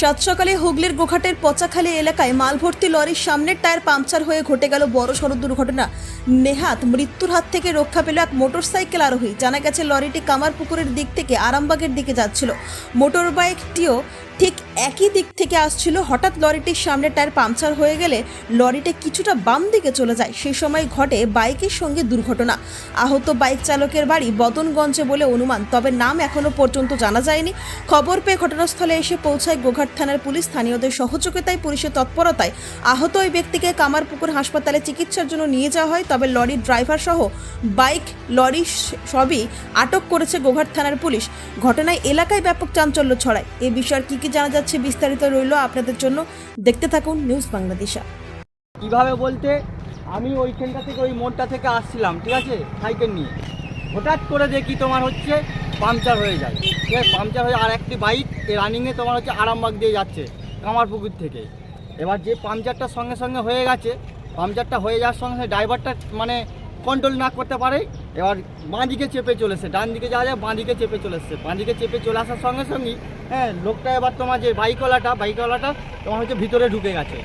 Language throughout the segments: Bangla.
সাত সকালে হুগলির গোঘাটের পচাখালী এলাকায় মালভর্তি লরির সামনের টায়ার পাংচার হয়ে ঘটে গেল বড় সড়ক দুর্ঘটনা। নেহাত মৃত্যুর হাত থেকে রক্ষা পেল এক মোটরসাইকেল আরোহী। জানা গেছে, লরিটি কামারপুকুরের দিক থেকে আরামবাগের দিকে যাচ্ছিল। মোটর বাইকটিও ঠিক একই দিক থেকে আসছিল, হঠাৎ লরিটির সামনে টায়ার পাংচার হয়ে গেলে লরিটা কিছুটা বাম দিকে চলে যায়। সেই সময় ঘটে বাইকের সঙ্গে দুর্ঘটনা। আহত বাইক চালকের বাড়ি বদনগঞ্জে বলে অনুমান, তবে নাম এখনও পর্যন্ত জানা যায়নি। খবর পেয়ে ঘটনাস্থলে এসে পৌঁছায় গোঘাট থানার পুলিশ। স্থানীয়দের সহযোগিতায় পুলিশের তৎপরতায় আহত ওই ব্যক্তিকে কামারপুকুর হাসপাতালে চিকিৎসার জন্য নিয়ে যাওয়া হয়, তবে লরির ড্রাইভার সহ বাইক, লরি সবই আটক করেছে গোঘাট থানার পুলিশ। ঘটনায় এলাকায় ব্যাপক চাঞ্চল্য ছড়ায়। এ বিষয়ে কি কি জানা যাচ্ছে বিস্তারিত রইল আপনাদের জন্য। দেখতে থাকুন নিউজ বাংলাদেশা কীভাবে বলতে? আমি ওইখানটা থেকে, ওই মোড়টা থেকে আসছিলাম, ঠিক আছে? সাইকেল নিয়ে। হঠাৎ করে দেখি তোমার হচ্ছে পাংচার হয়ে যায়। ঠিক আছে? পাংচার হয়ে আর একটি বাইক রানিংয়ে তোমার হচ্ছে আরামবাগ দিয়ে যাচ্ছে, কামারপুকুর থেকে। এবার যে পাংচারটা সঙ্গে সঙ্গে হয়ে গেছে, পাংচারটা হয়ে যাওয়ার সঙ্গে সঙ্গে ড্রাইভারটা মানে কন্ট্রোল না করতে পারে এবার বাঁ দিকে চেপে চলেছে, ডান দিকে যাওয়া যায় বাঁ দিকে চেপে চলে এসছে বাঁ দিকে চেপে চলে আসার সঙ্গে সঙ্গেই হ্যাঁ লোকটা এবার তোমার যে বাইকওয়ালাটা বাইকওয়ালাটা তোমার হচ্ছে ভিতরে ঢুকে গেছে।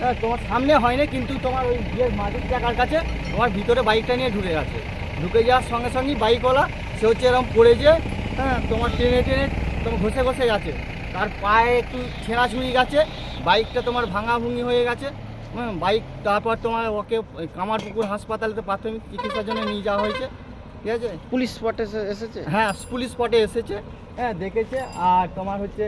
হ্যাঁ তোমার সামনে হয়নি, কিন্তু তোমার ওই যে মাটির জায়গার কাছে তোমার ভিতরে বাইকটা নিয়ে ঢুকে গেছে। ঢুকে যাওয়ার সঙ্গে সঙ্গেই বাইকওয়ালা, সে হচ্ছে এরকম পড়ে যে হ্যাঁ তোমার টেনে টেনে তোমার ঘষে ঘষে গেছে। তার পায়ে একটু ছেঁড়া ছুঁড়ি গেছে, বাইকটা তোমার ভাঙা ভুঙি হয়ে গেছে। বাইক তারপর তোমার ওকে কামারপুকুর হাসপাতালেতে প্রাথমিক চিকিৎসার জন্য নিয়ে যাওয়া হয়েছে। ঠিক আছে? পুলিশ স্পটে এসেছে? হ্যাঁ পুলিশ স্পটে এসেছে। হ্যাঁ দেখেছে। আর তোমার হচ্ছে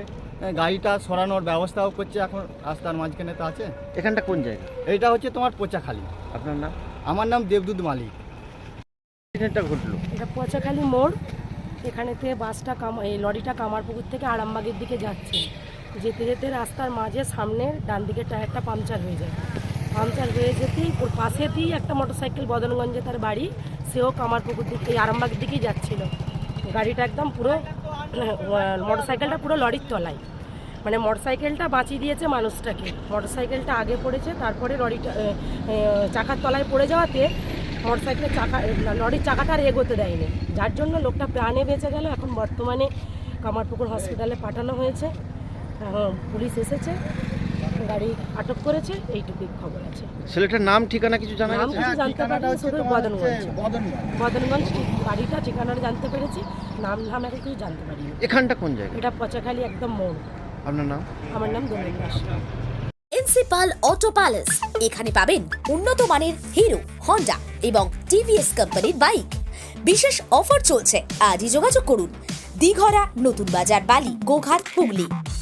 গাড়িটা সরানোর ব্যবস্থাও করছে এখন রাস্তার মাঝখানে তো আছে। এখানটা কোন জায়গা? এটা হচ্ছে তোমার পোচাখালি। আপনার নাম? আমার নাম দেবদূত মালিক। এটা ঘটলো? এটা পচাখালি মোড়। এখানেতে বাসটা কাম এই লরিটা কামারপুকুর থেকে আরামবাগের দিকে যাচ্ছে। যেতে যেতে রাস্তার মাঝে, সামনে ডান দিকে টায়ারটা পাংচার হয়ে যায়। পাংচার হয়ে যেতেই ওর পাশেতেই একটা মোটরসাইকেল বদনগঞ্জে তার বাড়ি, সেও কামারপুকুর দিকে আরামবাগের দিকেই যাচ্ছিল। গাড়িটা একদম পুরো, মোটরসাইকেলটা পুরো লরির তলায়। মানে মোটরসাইকেলটা বাঁচিয়ে দিয়েছে মানুষটাকে। মোটরসাইকেলটা আগে পড়েছে, তারপরে লরিটা চাকার তলায় পড়ে যাওয়াতে মোটরসাইকেলের চাকা লরির চাকাটা আর এগোতে দেয়নি। যার জন্য লোকটা প্রাণে বেঁচে গেল। এখন বর্তমানে কামারপুকুর হসপিটালে পাঠানো হয়েছে। পুলিশ এসেছে গাড়ি আটক করেছে এইটুকুই খবর আছে। ছেলেটার নাম ঠিকানা কিছু জানা নাম গেছে? কিছু জানতে পারিনি শুধু বদনগঞ্জ। বদনগঞ্জ। ঠিক বাড়িটা ঠিকানাটা জানতে পেরেছি নাম নাম এখন কিছু জানতে পারিনি। এখানটা কোন জায়গা এটা পচাখালি একদম মোড়। আপনার নাম? আমার নাম Dolen Das. Principal Auto Palace. এখানে পাবেন উন্নত মানের হিরো হন্ডা এবং টিভিএস কোম্পানির বাইক। বিশেষ অফার চলছে আজই যোগাযোগ করুন। দিঘরা নতুন বাজার বালি গোঘাট হুগলি।